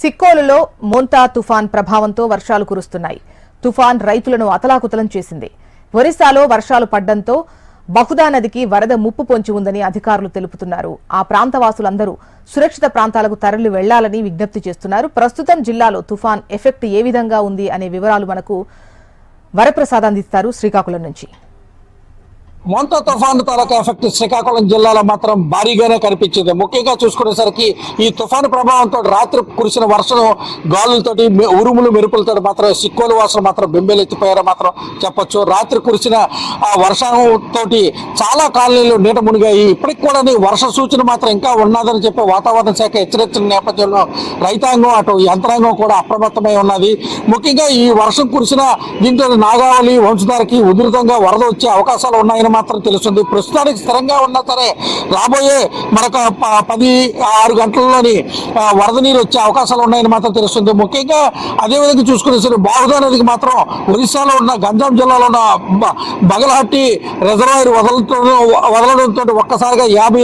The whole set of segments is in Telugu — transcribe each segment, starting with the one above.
సిక్కోలులో మోంతా తుఫాన్ ప్రభావంతో వర్షాలు కురుస్తున్నాయి. తుఫాన్ రైతులను అతలాకుతలం చేసింది. ఒరిస్సాలో వర్షాలు పడ్డంతో బహుదా నదికి వరద ముప్పు పొంచి ఉందని అధికారులు తెలుపుతున్నారు. ఆ ప్రాంతవాసులందరూ సురక్షిత ప్రాంతాలకు తరలి వెళ్ళాలని విజ్ఞప్తి చేస్తున్నారు. ప్రస్తుతం జిల్లాలో తుఫాన్ ఎఫెక్ట్ ఏ విధంగా ఉంది అనే వివరాలు మనకు వరప్రసాద్ అందిస్తారు శ్రీకాకుళం నుంచి. మొంత తుఫాను తాలూకా ఎఫెక్ట్ శ్రీకాకుళం జిల్లాలో మాత్రం భారీగానే కనిపించింది. ముఖ్యంగా చూసుకునేసరికి ఈ తుఫాను ప్రభావంతో రాత్రి కురిసిన వర్షం గాలులతోటి ఉరుములు మెరుపులతో మాత్రం సిక్కోలు వాసన మాత్రం బెంబేలెత్తిపోయారో మాత్రం చెప్పొచ్చు. రాత్రి కురిసిన ఆ వర్షంతో చాలా కాలనీలు నీట మునిగాయి. ఇప్పటికి కూడా వర్ష సూచన మాత్రం ఇంకా ఉన్నదని చెప్పి వాతావరణ శాఖ హెచ్చరించిన నేపథ్యంలో రైతాంగం అటు యంత్రాంగం కూడా అప్రమత్తమై ఉన్నది. ముఖ్యంగా ఈ వర్షం కురిసిన దీంతో నాగావళి వంశధారకి ఉధృతంగా వరద వచ్చే అవకాశాలు ఉన్నాయని మాత్రం తెలుస్తుంది. ప్రస్తుతానికి స్థిరంగా ఉన్నా సరే రాబోయే మనకు ప- పది ఆరు గంటల్లోని వరద నీరు వచ్చే అవకాశాలు ఉన్నాయని మాత్రం తెలుస్తుంది. ముఖ్యంగా అదేవిధంగా చూసుకునే సరే బాహుదా నదికి మాత్రం ఒరిస్సాలో ఉన్న గంజాం జిల్లాలో ఉన్న బ- బగలహట్టి రిజర్వాయర్ వదలతో వదలడంతో ఒక్కసారిగా యాభై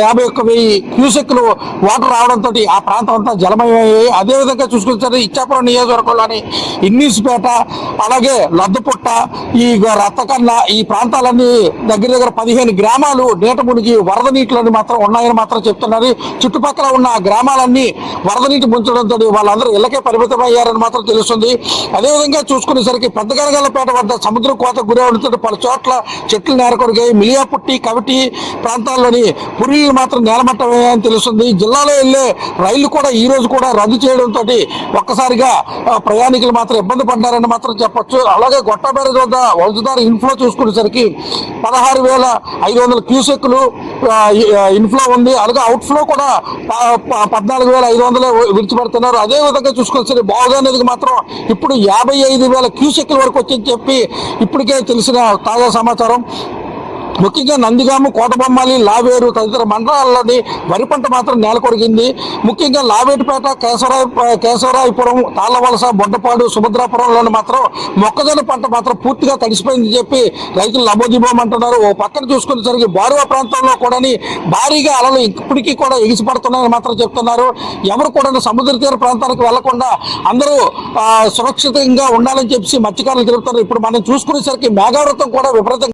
యాభై ఒక్క వెయ్యి క్యూసెక్లు వాటర్ రావడంతో ఆ ప్రాంతం అంతా జలమయమయ్యాయి. అదేవిధంగా చూసుకునే సరే ఇచ్చాపురం నియోజకవర్గంలోని ఇన్నీసుపేట అలాగే లద్దపుట్ట ఈ రత్తకన్న ఈ ప్రాంతాలన్నీ దగ్గర దగ్గర పదిహేను గ్రామాలు నీట మునిగి వరద నీటిలోని మాత్రం ఉన్నాయని మాత్రం చెప్తున్నారు చుట్టుపక్కల ఉన్న ఆ గ్రామాలన్నీ వరద నీటి ముంచడంతో వాళ్ళందరూ ఇళ్ళకే పరిమితమయ్యారని మాత్రం తెలుస్తుంది. అదేవిధంగా చూసుకునేసరికి పెద్దగనగలపేట వద్ద సముద్ర కోత గురవడంతో పలు చోట్ల చెట్లు నేరకొరిగాయి మిలియాపుట్టి కవిటి ప్రాంతాల్లోని పురీలు మాత్రం నేలమట్టమయ్యాయని తెలుస్తుంది. జిల్లాలో వెళ్ళే రైళ్ళు కూడా ఈ రోజు కూడా రద్దు చేయడంతో ఒక్కసారిగా ప్రయాణికులు మాత్రం ఇబ్బంది పడ్డారని మాత్రం చెప్పొచ్చు. అలాగే గొట్టబేర వద్ద వంశధార ఇన్ఫ్లో చూసుకునేసరికి పదహారు వేల ఐదు వందల క్యూసెక్లు ఇన్ఫ్లో ఉంది. అలాగే అవుట్ఫ్లో కూడా పద్నాలుగు వేల ఐదు వందలే విడిచిపెడుతున్నారు. అదే విధంగా చూసుకొని బావుగా అనేది మాత్రం ఇప్పుడు యాభై ఐదు వేల క్యూసెక్ల వరకు వచ్చింది చెప్పి ఇప్పటికే తెలిసిన తాజా సమాచారం. ముఖ్యంగా నందిగాము కోటబొమ్మాలి లావేరు తదితర మండలాల్లోని వరి పంట మాత్రం నేల కొరిగింది. ముఖ్యంగా లావేటిపేట కేశవరాయ కేశవరాయపురం తాళ్ళవలస బొడ్డపాడు సుభద్రాపురంలోని మాత్రం మొక్కజొన్న పంట మాత్రం పూర్తిగా తడిసిపోయిందని చెప్పి రైతులు లబోదిబోమంటున్నారు ఓ పక్కన చూసుకునేసరికి బారువా ప్రాంతంలో కూడా భారీగా అలలు ఇప్పటికీ కూడా ఎగిసిపడుతున్నాయని మాత్రం చెప్తున్నారు. ఎవరు కూడా సముద్ర తీర ప్రాంతానికి వెళ్ళకుండా అందరూ సురక్షితంగా ఉండాలని చెప్పి మత్స్యకారులు తెలుపుతున్నారు ఇప్పుడు మనం చూసుకునేసరికి మేఘావృతం కూడా విపరీతంగా